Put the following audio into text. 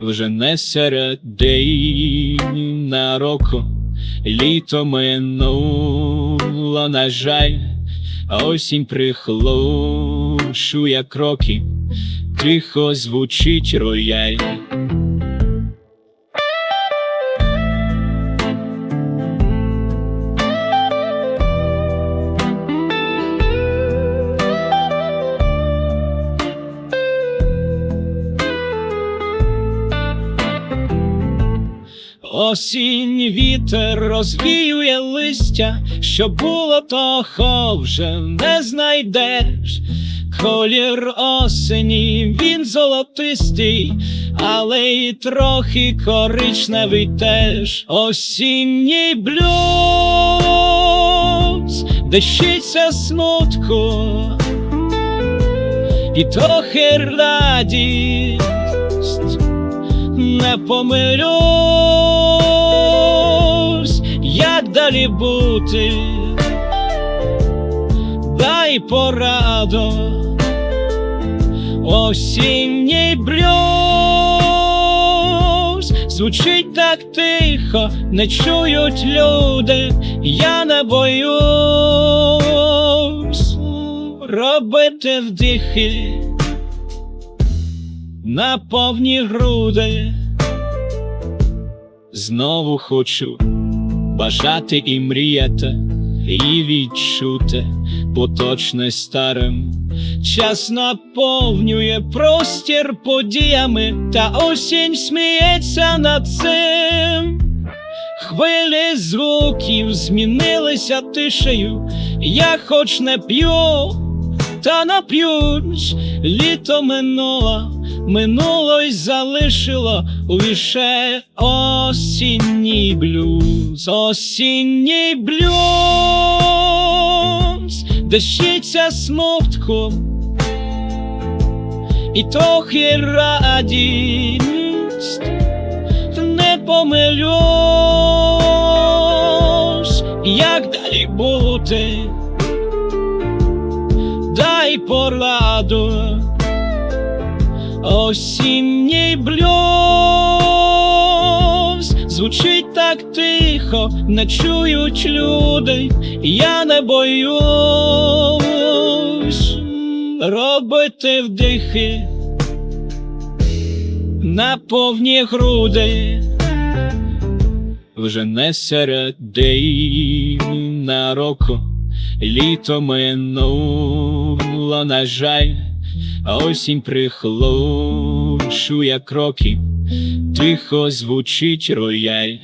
Вже не середина року, літо минуло, на жаль, осінь прихлушує кроки, тихо звучить рояль. Осінь вітер розвіює листя, що було того вже не знайдеш. Колір осені він золотистий, але й трохи коричневий теж. Осінній блюз, дещиться смутку, і трохи радість не помилюсь, далі бути, дай пораду, осінній блюз звучить так тихо, не чують люди, я не боюсь робити вдихи на повні груди. Знову хочу бажати і мріяти, і відчути поточне старим. Час наповнює простір подіями, та осінь сміється над цим. Хвилі звуків змінилися тишею, я хоч не п'ю, та нап'юсь, літо минуло, минуло й залишило лише осінній блюз, осінній блюз, дещиться смутку, і трохи радість, не помилюсь, як далі бути. Дай пораду, осінній блюз. Звучить так тихо, не чують люди, я не боюсь робити вдихи на повні груди. Вже не середина року, літо минуло, на жаль, а осінь прихлушує кроки, тихо звучить рояль.